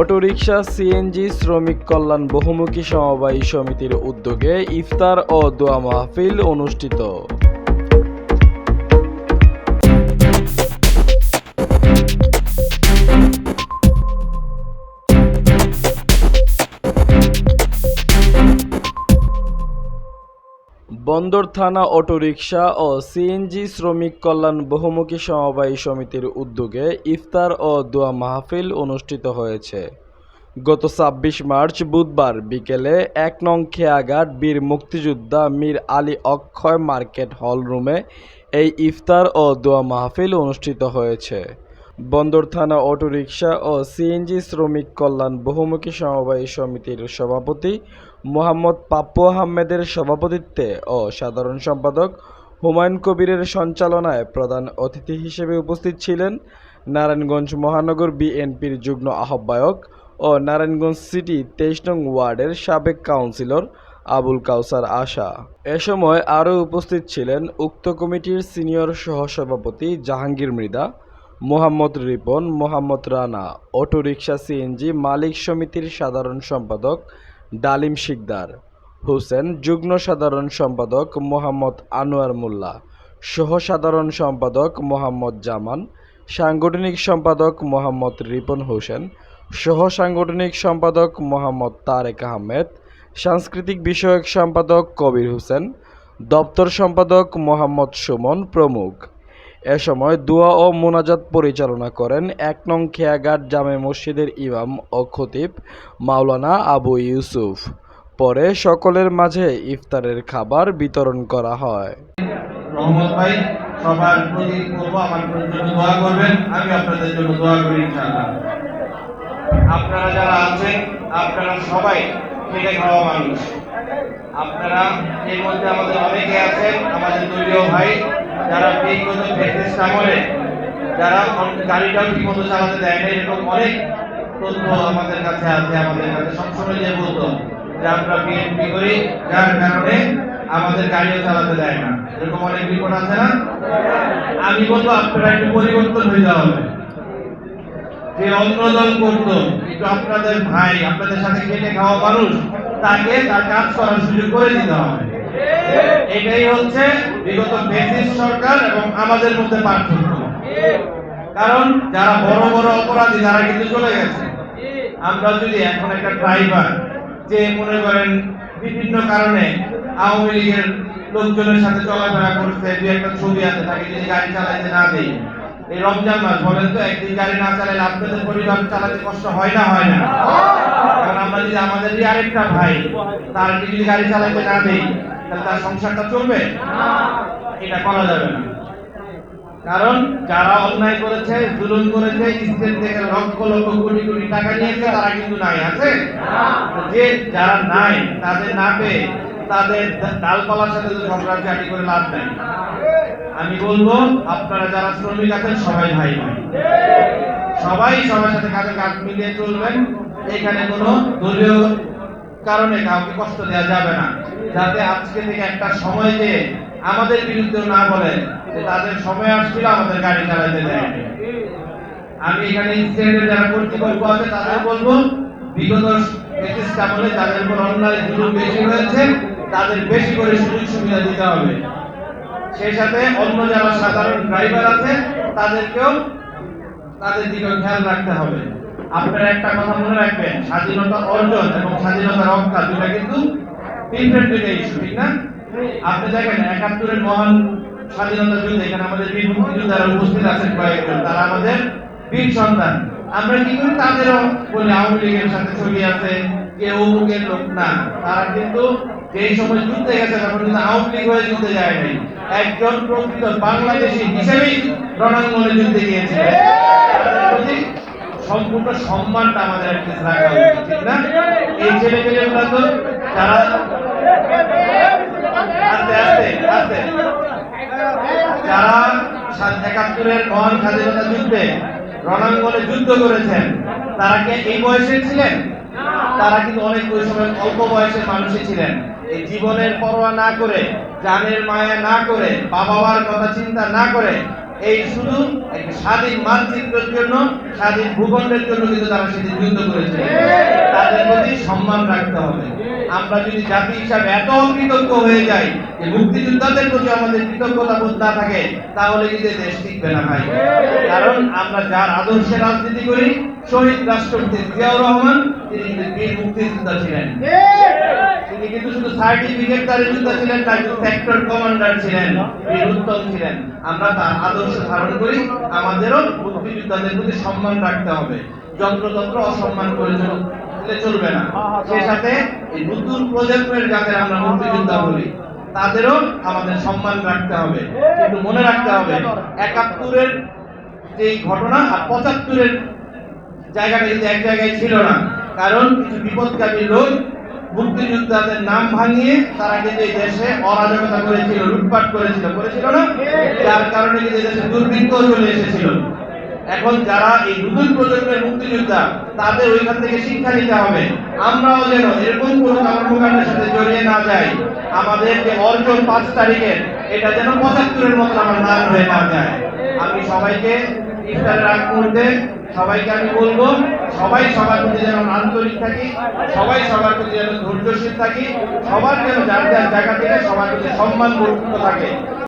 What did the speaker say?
Autorickshaw CNG শ্রমিক কল্যাণ বহুমুখী সমবায়ী সমিতির উদ্যোগে ইফতার ও দোয়া মাহফিল অনুষ্ঠিত। বন্দর থানা অটোরিকশা ও সিএনজি শ্রমিক কল্যাণ বহুমুখী সমবায় সমিতির উদ্যোগে ইফতার ও দোয়া মাহফিল অনুষ্ঠিত হয়েছে। গত ছাব্বিশ মার্চ বুধবার বিকেলে এক নং খেয়াঘাট বীর মুক্তিযোদ্ধা মীর আলী অক্ষয় মার্কেট হল রুমে এই ইফতার ও দোয়া মাহফিল অনুষ্ঠিত হয়েছে। বন্দর থানা অটোরিকশা ও সিএনজি শ্রমিক কল্যাণ বহুমুখী সমবায় সমিতির সভাপতি মোহাম্মদ পাপ্পু আহমেদের সভাপতিত্বে ও সাধারণ সম্পাদক হুমায়ুন কবিরের সঞ্চালনায় প্রধান অতিথি হিসেবে উপস্থিত ছিলেন নারায়ণগঞ্জ মহানগর বিএনপির যুগ্ম আহ্বায়ক ও নারায়ণগঞ্জ সিটি তেইশ নং ওয়ার্ডের সাবেক কাউন্সিলর আবুল কাউসার আশা। এ সময় আরও উপস্থিত ছিলেন উক্ত কমিটির সিনিয়র সহসভাপতি জাহাঙ্গীর মৃধা মোহাম্মদ রিপন, মোহাম্মদ রানা, অটোরিকশা সিএনজি মালিক সমিতির সাধারণ সম্পাদক ডালিম শিকদার, হোসেন, যুগ্ম সাধারণ সম্পাদক মোহাম্মদ আনোয়ার মোল্লা, সহ সাধারণ সম্পাদক মোহাম্মদ জামান, সাংগঠনিক সম্পাদক মোহাম্মদ রিপন হোসেন, সহ সাংগঠনিক সম্পাদক মোহাম্মদ তারেক আহমেদ, সাংস্কৃতিক বিষয়ক সম্পাদক কবির হোসেন, দপ্তর সম্পাদক মোহাম্মদ সুমন প্রমুখ। এ সময় দোয়া ও মোনাজাত পরিচালনা করেন এক নং খেয়াঘাট জামে মসজিদের ইমাম ও খতিব মাওলানা আবু ইউসুফ। পরে সকলের মাঝে ইফতারের খাবার বিতরণ করা হয়। যারা বিগত ফেসিস্ট আমলে যারা গাড়িটাও ঠিক মতো চালাতে দেয় না এরকম অনেক তথ্য আমাদের কাছে আছে, আমাদের কাছে সবসময় যে বলতো যে আমরা বিএনপি করি, যার কারণে আমাদের গাড়িও চালাতে দেয় না। এরকম অনেক রিপোর্ট আছে না? আমি বলব, আপনারা একটু পরিবর্তন হয়ে যাওয়া হবে। যে অন্য দল করতো, কিন্তু আপনাদের ভাই, আপনাদের সাথে খেটে খাওয়া মানুষ, তাকে তার কাজ করার সুযোগ করে দিতে হবে। এটাই হচ্ছে বিগত ফেসিস সরকার এবং আমাদের মধ্যে পার্থক্য। কারণ যারা বড় বড় অপরাধী, তারা কিন্তু চলে গেছে। আমরা যদি এখন একটা ড্রাইভার যে মনে করেন বিভিন্ন কারণে আওয়ামী লীগের লোকজনের সাথে চলাফেরা করছে, দু একটা ছবি আছে, তাকে যদি গাড়ি চালাইতে না দেই। এই রমজান মাস, বলেন তো, একদিন গাড়ি না চালালে আপনাদের পরিবার চালাতে কষ্ট হয় না হয় না? কারণ আমরা যদি আমাদের আরেকটা ভাই, তার যদি গাড়ি চালাইতে না দেই তাহলে তার সংসারটা চলবে? এটা করা যাবে না। কারণ যারা অন্যায় করেছে, জুলুম করেছে স্টেট থেকে লক্ষ লক্ষ কোটি কোটি টাকা নিয়েছে, তারা কিন্তু নাই, আছে? যে যারা নাই, তাদের না পেয়ে তাদের ডালপালার সাথে তো ঝগড়াঝাটি করে লাভ নাই। আমি বলব, আপনারা যারা শ্রমিক আছেন, সবাই ভাই ভাই সবাই সবার সাথে কাঁধে কাঁধ মিলিয়ে চলবেন। এখানে কোনো দলীয় কারণে কাউকে কষ্ট দেওয়া যাবে না। যাতে আজকে থেকে একটা সময় যে আমাদের বিরুদ্ধে না বলে যে তাদের সময় আসছিল, আমাদের গাড়ি চালাতে দেয় আমি এখানে স্টেটের যারা কর্তৃপক্ষ আছে, তাদের বলব, বিগত ফ্যাসিস্ট আমলে যাদের উপর অন্যায় জুলুম বেশি হয়েছে, তাদের বেশি করে সুযোগ সুবিধা দিতে হবে। সেই সাথে অন্য যারা সাধারণ ড্রাইভার আছে, তাদেরকেও তাদের দিকে খেয়াল রাখতে হবে। আপনারা একটা কথা মনে রাখবেন, স্বাধীনতা অর্জন এবং স্বাধীনতা রক্ষা দুটা কিন্তু দুইটা ইস্যু ঠিক না? হয়ে যুদ্ধে যায় নাই। রণাঙ্গনে যুদ্ধে সম্পূর্ণ সম্মানটা আমাদের একটা রাখা উচিত এই ছেলে পেলেগুলা তো, যারা একাত্তরের মহান স্বাধীনতা যুদ্ধে রণাঙ্গনে যুদ্ধ করেছেন। তারা কি এই বয়সে ছিলেন? তারা কিন্তু অনেক ওই সময় অল্প বয়সের মানুষই ছিলেন। এই জীবনের পরোয়া না করে, জানের মায়া না করে বাবা মার কথা চিন্তা না করে এই শুধু একটা স্বাধীন মানচিত্রের জন্য, স্বাধীন ভূখণ্ডের জন্য কিন্তু তারা সেদিন যুদ্ধ করেছে। তাদের প্রতি সম্মান রাখতে হবে। আমরা যদি জাতি হিসাবে এত অকৃতজ্ঞ হয়ে যাই যে মুক্তিযোদ্ধাদের প্রতি আমাদের কৃতজ্ঞতা বোধ না থাকে, তাহলে কিন্তু দেশ টিকবে না ভাই। কারণ আমরা যার আদর্শে রাজনীতি করি, শহীদ রাষ্ট্রপতি জিয়াউর রহমান, তিনি কিন্তু বীর মুক্তিযোদ্ধা ছিলেন। কিন্তু শুধু সার্টিফিকেট তারে যোদ্ধা ছিলেন সেক্টর কমান্ডার ছিলেন ছিলেন। আমরা তার আদর্শ ধারণ করি, আমাদেরও মুক্তিযোদ্ধাদের প্রতি সম্মান রাখতে হবে। যন্ত্রতন্ত্র অসম্মান চলবে না। সাথে এই নতুন প্রজন্মের যাদের আমরা মুক্তিযোদ্ধা বলি, তাদেরও আমাদের সম্মান রাখতে হবে। কিন্তু মনে রাখতে হবে, একাত্তরের যে ঘটনা আর পঁচাত্তরের জায়গাটা কিন্তু এক জায়গায় ছিল না। কারণ কিছু বিপদকারী লোক মুক্তিযোদ্ধাদের নাম ভাঙিয়ে তারা কিন্তু দেশে অরাজকতা করেছিল, লুটপাট করেছিল করেছিল না? যার কারণে কিন্তু দেশে চলে এসেছিল। এখন যারা এই নতুন প্রজন্মের মুক্তিযোদ্ধা, তাদের ওইখান থেকে শিক্ষা নিতে হবে। আমরাও যেন এরকম কোনো কর্মকাণ্ডের সাথে জড়িয়ে না যাই, আমাদের যে অর্জন পাঁচ তারিখের, এটা যেন পঁচাত্তরের আমার নাম হয়ে না যায়। আমি সবাইকে ইফতারের আগ সবাইকে আমি বলব, সবাই সবার প্রতি যেন আন্তরিক থাকি, সবাই সবার প্রতি যেন ধৈর্যশীল থাকি, সবার যেন যার যার জায়গা থেকে সবার প্রতি সম্মান বর্ধিত থাকে।